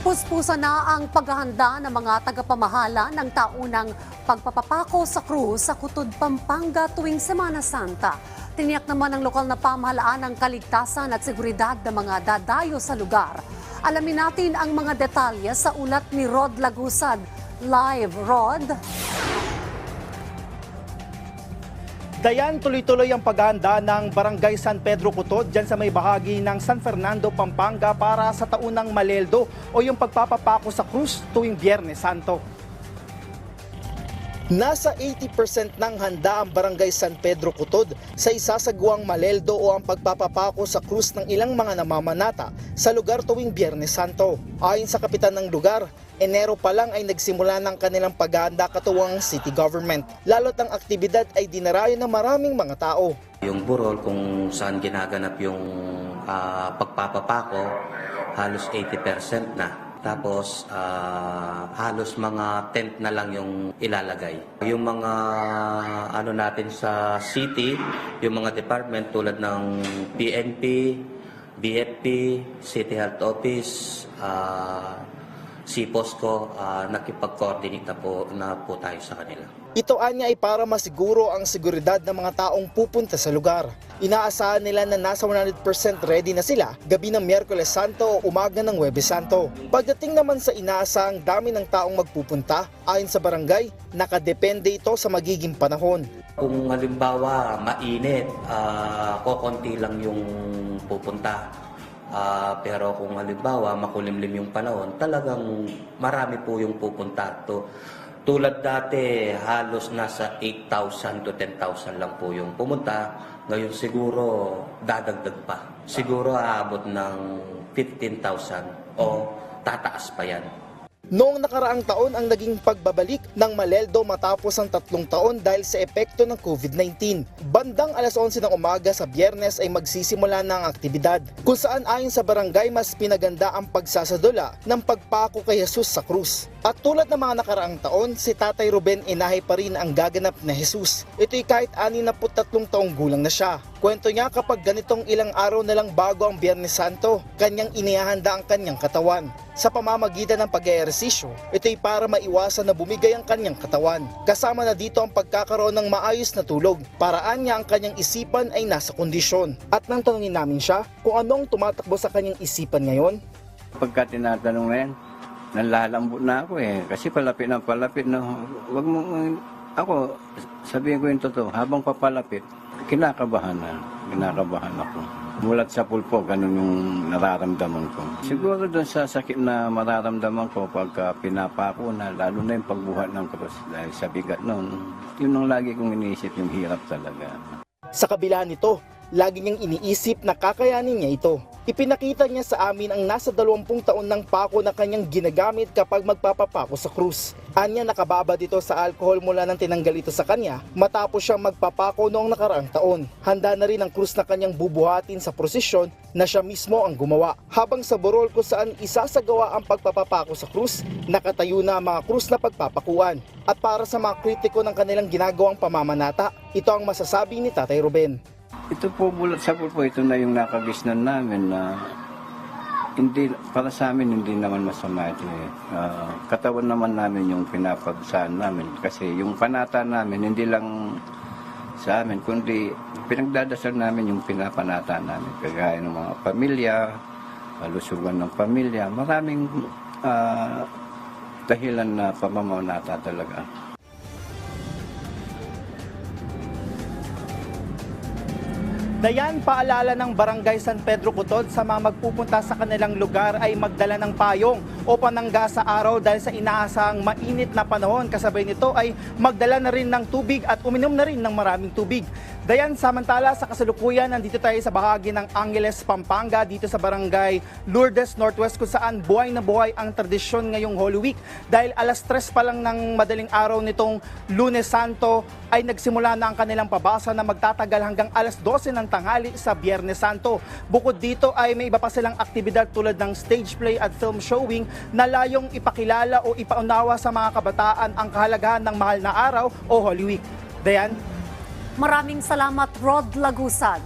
Puspusa na ang paghahanda ng mga tagapamahala ng taunang pagpapapako sa krus sa Kutod, Pampanga tuwing Semana Santa. Tiniyak naman ng lokal na pamahalaan ang kaligtasan at seguridad ng mga dadayo sa lugar. Alamin natin ang mga detalye sa ulat ni Rod Lagusad. Live, Rod. Dayan, tuloy-tuloy ang paghahanda ng Barangay San Pedro Cutod dyan sa may bahagi ng San Fernando, Pampanga para sa taunang Maleldo o yung pagpapapako sa krus tuwing Biyernes Santo. Nasa 80% ng handa ang Barangay San Pedro Cutod sa isasagawang Maleldo o ang pagpapapako sa krus ng ilang mga namamanata sa lugar tuwing Biyernes Santo. Ayon sa kapitan ng lugar, Enero pa lang ay nagsimula ng kanilang paghahanda katuwang city government. Lalo't ang aktibidad ay dinarayo ng maraming mga tao. Yung burol kung saan ginaganap yung ah, pagpapapako, halos 80% na. Tapos ah, halos mga tent na lang yung ilalagay. Yung mga ano natin sa city, yung mga department tulad ng PNP, BFP, City Health Office, ah, CPOSCO, ah, nakipag-coordinate na po, na po tayo sa kanila. Ito anya ay para masiguro ang seguridad ng mga taong pupunta sa lugar. Inaasahan nila na nasa 100% ready na sila gabi ng Miyerkules Santo o umaga ng Huwebes Santo. Pagdating naman sa inaasahang dami ng taong magpupunta, ayon sa barangay, nakadepende ito sa magiging panahon. Kung halimbawa mainit, ah, kokonti lang yung pupunta. Ah, pero kung halimbawa makulimlim yung panahon, talagang marami po yung pupunta. To, tulad dati, halos nasa 8,000 to 10,000 lang po yung pumunta. Ngayon siguro dadagdag pa. Siguro aabot ng 15,000 o tataas pa yan. Noong nakaraang taon ang naging pagbabalik ng Maleldo matapos ang tatlong taon dahil sa epekto ng COVID-19. Bandang alas 11 ng umaga sa biyernes ay magsisimula na ang aktibidad kung saan ayon sa barangay mas pinaganda ang pagsasadula ng pagpako kay Jesus sa krus. At tulad ng mga nakaraang taon, si Tatay Ruben inahay pa rin ang gaganap na Jesus. Ito'y kahit 63 taong gulang na siya. Kwento niya kapag ganitong ilang araw na lang bago ang Biyernes Santo, kanyang inihahanda ang kanyang katawan. Sa pamamagitan ng pag-eehersisyo, ito'y para maiwasan na bumigay ang kanyang katawan. Kasama na dito ang pagkakaroon ng maayos na tulog. Paraan niya ang kanyang isipan ay nasa kondisyon. At nang tanungin namin siya kung anong tumatakbo sa kanyang isipan ngayon, Pagka tinatanong na yan, nalalambot na ako eh. Kasi palapit na palapit na, wag mo, ako, sabihin ko yung totoo, habang papalapit, kinakabahan na, kinakabahan ako. Mulat sa pulpo, ganun yung nararamdaman ko. Siguro doon sa sakit na mararamdaman ko pagka pinapako na, lalo na yung pagbuhat ng cross dahil sa bigat noon, yun ang lagi kong iniisip, yung hirap talaga. Sa kabila nito, lagi niyang iniisip na kakayanin niya ito. Ipinakita niya sa amin ang nasa 20 taon ng pako na kanyang ginagamit kapag magpapapako sa krus. Anya nakababa dito sa alcohol mula nang tinanggal ito sa kanya matapos siyang magpapako noong nakaraang taon. Handa na rin ang krus na kanyang bubuhatin sa prosesyon na siya mismo ang gumawa. Habang sa burol kung saan isasagawa ang pagpapapako sa krus, nakatayo na ang mga krus na pagpapakuan. At para sa mga kritiko ng kanilang ginagawang pamamanata, ito ang masasabi ni Tatay Ruben. Ito po, bulat sa pulpo, ito na yung nakagisnan namin na hindi, para sa amin hindi naman masama ito eh. Ah, katawan naman namin yung pinapagsaan namin kasi yung panata namin hindi lang sa amin kundi pinagdadasal namin yung pinapanata namin kagaya ng mga pamilya, kalusugan ng pamilya, maraming ah, dahilan na pamamanata talaga. Dayan, paalala ng Barangay San Pedro Cutod sa mga magpupunta sa kanilang lugar ay magdala ng payong o panangga sa araw dahil sa inaasang mainit na panahon. Kasabay nito ay magdala na rin ng tubig at uminom na rin ng maraming tubig. Dayan, samantala sa kasalukuyan, nandito tayo sa bahagi ng Angeles, Pampanga, dito sa Barangay Lourdes, Northwest, kung saan buhay na buhay ang tradisyon ngayong Holy Week. Dahil alas tres pa lang ng madaling araw nitong Lunes Santo ay nagsimula na ang kanilang pabasa na magtatagal hanggang alas 12 ng tanghali sa Biyernes Santo. Bukod dito ay may iba pa silang aktibidad tulad ng stage play at film showing na layong ipakilala o ipaunawa sa mga kabataan ang kahalagahan ng mahal na araw o Holy Week. Dayan, Maraming salamat, Rod Lagusad.